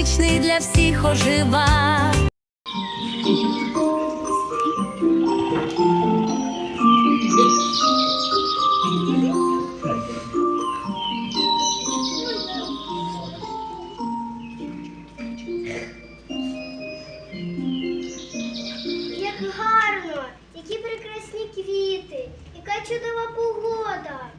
фантастичний для всіх ожива. Як гарно, які прекрасні квіти, яка чудова погода.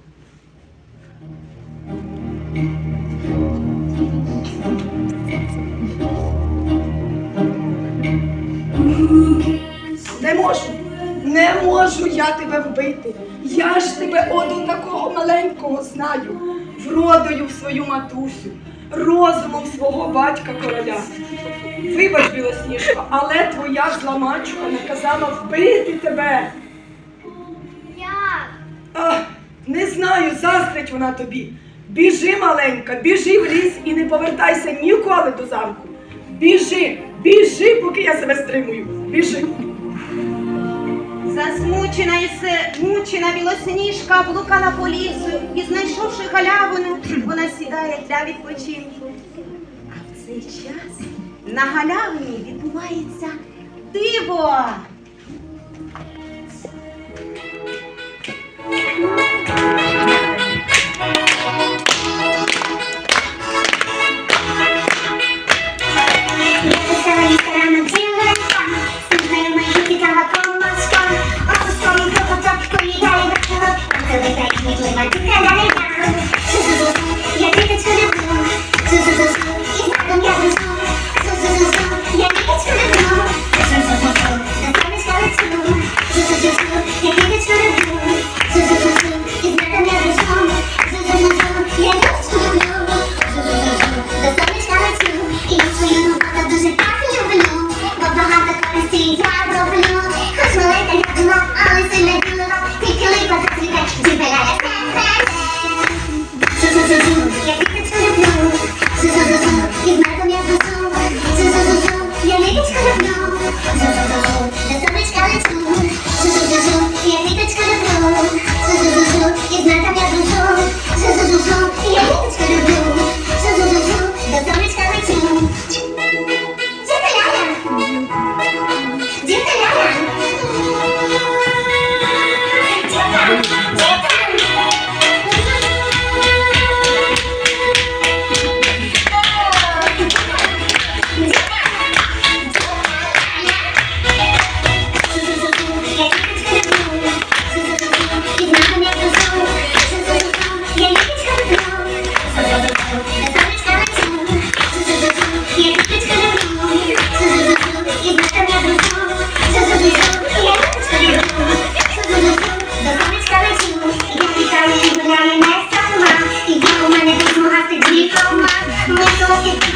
Я тебе вбити. Я ж тебе оду такого маленького знаю, вродою в свою матусю, розумом свого батька короля. Вибач, білосніжко, але твоя зла мачуха наказала вбити тебе. Як? Ах, не знаю, заздрить вона тобі. Біжи, маленька, біжи в ліс і не повертайся ніколи до замку. Біжи, біжи, поки я себе стримую. Біжи. Засмучена і мучена білосніжка блукала по лісу і, знайшовши галявину, вона сідає для відпочинку. А в цей час на галявині відбувається диво. Fucking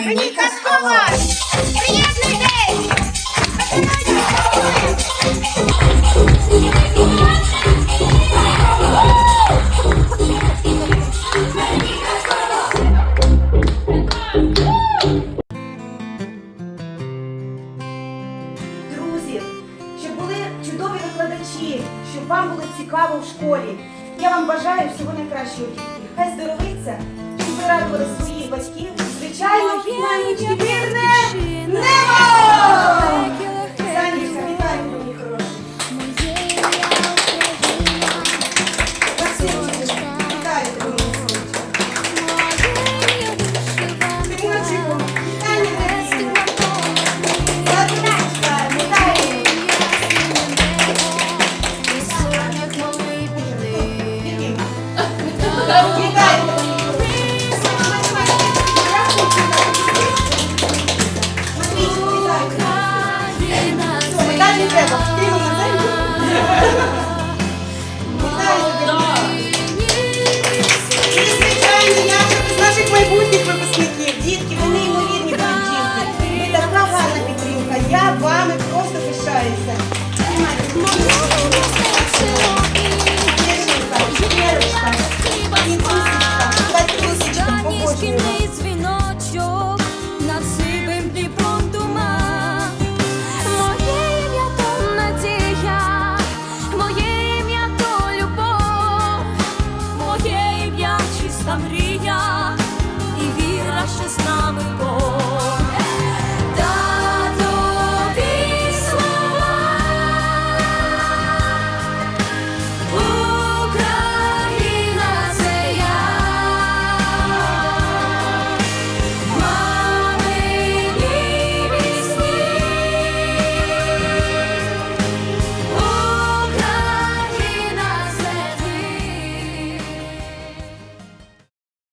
Давай! Приєднуйтесь! Друзі, щоб були чудові викладачі, щоб вам було цікаво в школі. Я вам бажаю всього найкращого. Хай здоровиться, щоб ви радували своїх батьків. Звичайно, пізнаннячки вірне небо! Я вами просто пишаюся.